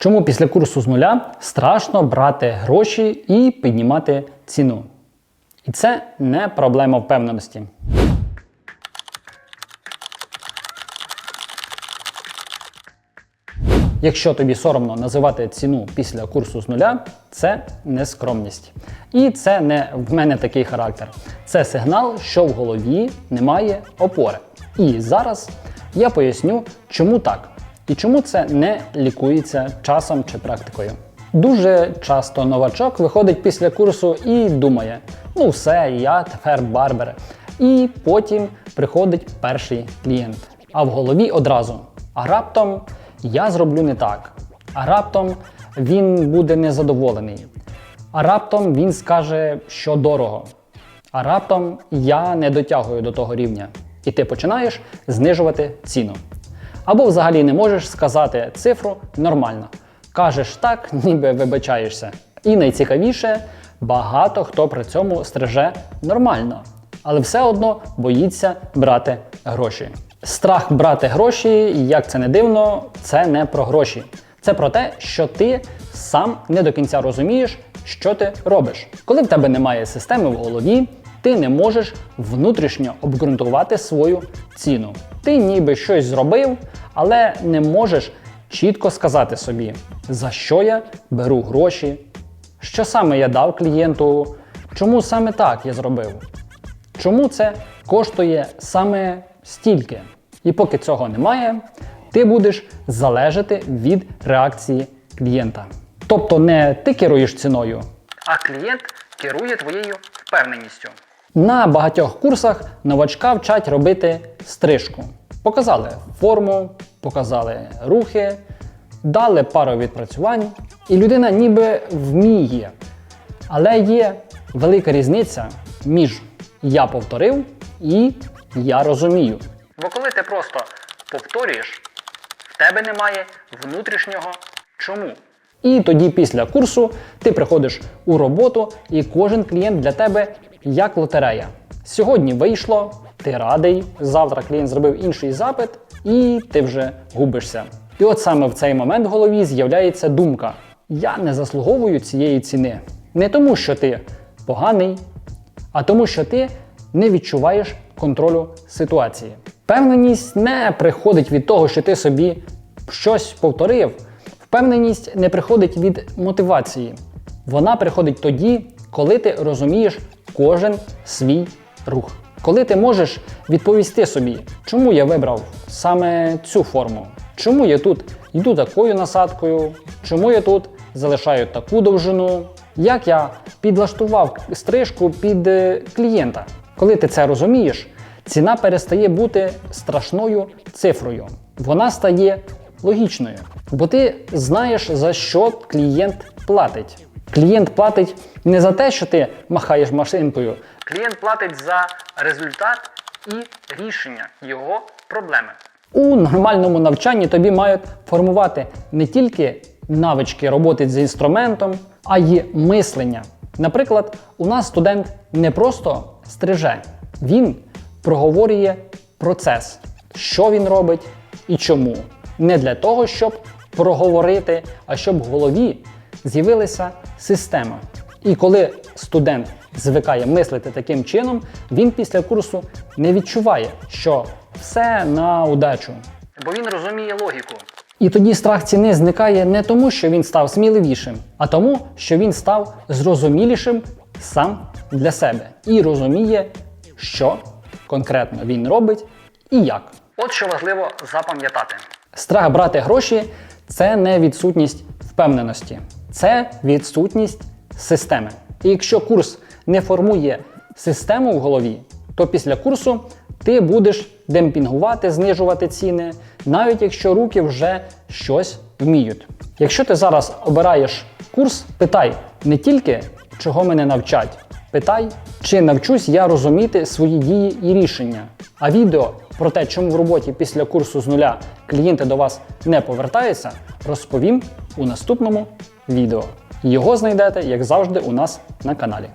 Чому після курсу з нуля страшно брати гроші і піднімати ціну? І це не проблема впевненості. Якщо тобі соромно називати ціну після курсу з нуля, це не скромність. І це не в мене такий характер. Це сигнал, що в голові немає опори. І зараз я поясню, чому так і чому це не лікується часом чи практикою. Дуже часто новачок виходить після курсу і думає: ну все, я тепер барбер. І потім приходить перший клієнт. А в голові одразу. А раптом я зроблю не так. А раптом він буде незадоволений. А раптом він скаже, що дорого. А раптом я не дотягую до того рівня. І ти починаєш знижувати ціну. Або взагалі не можеш сказати цифру нормально. Кажеш так, ніби вибачаєшся. І найцікавіше, багато хто при цьому стриже нормально, але все одно боїться брати гроші. Страх брати гроші, як це не дивно, це не про гроші. Це про те, що ти сам не до кінця розумієш, що ти робиш. Коли в тебе немає системи в голові, ти не можеш внутрішньо обґрунтувати свою ціну. Ти ніби щось зробив, але не можеш чітко сказати собі, за що я беру гроші, що саме я дав клієнту, чому саме так я зробив, чому це коштує саме стільки. І поки цього немає, ти будеш залежати від реакції клієнта. Тобто не ти керуєш ціною, а клієнт керує твоєю впевненістю. На багатьох курсах новачка вчать робити стрижку. Показали форму, показали рухи, дали пару відпрацювань, і людина ніби вміє. Але є велика різниця між я повторив і я розумію. Бо коли ти просто повторюєш, в тебе немає внутрішнього чому. І тоді після курсу ти приходиш у роботу, і кожен клієнт для тебе як лотерея. Сьогодні вийшло, ти радий, завтра клієнт зробив інший запит, і ти вже губишся. І от саме в цей момент в голові з'являється думка: я не заслуговую цієї ціни. Не тому, що ти поганий, а тому, що ти не відчуваєш контролю ситуації. Впевненість не приходить від того, що ти собі щось повторив. Впевненість не приходить від мотивації. Вона приходить тоді, коли ти розумієш кожен свій рух. Коли ти можеш відповісти собі, чому я вибрав саме цю форму, чому я тут йду такою насадкою, чому я тут залишаю таку довжину, як я підлаштував стрижку під е, клієнта. Коли ти це розумієш, ціна перестає бути страшною цифрою. Вона стає логічною, бо ти знаєш, за що клієнт платить. Клієнт платить не за те, що ти махаєш машинкою. Клієнт платить за результат і рішення його проблеми. У нормальному навчанні тобі мають формувати не тільки навички роботи з інструментом, а й мислення. Наприклад, у нас студент не просто стриже, він проговорює процес, що він робить і чому. Не для того, щоб проговорити, а щоб в голові з'явилася система. І коли студент звикає мислити таким чином, він після курсу не відчуває, що все на удачу. Бо він розуміє логіку. І тоді страх ціни зникає не тому, що він став сміливішим, а тому, що він став зрозумілішим сам для себе і розуміє, що конкретно він робить і як. От що важливо запам'ятати. Страх брати гроші це не відсутність впевненості, це відсутність системи. І якщо курс не формує систему в голові, то після курсу ти будеш демпінгувати, знижувати ціни, навіть якщо руки вже щось вміють. Якщо ти зараз обираєш курс, питай не тільки, чого мене навчать, питай, чи навчусь я розуміти свої дії і рішення. А відео про те, чому в роботі після курсу з нуля клієнти до вас не повертаються, розповім у наступному відео. Його знайдете, як завжди, у нас на каналі.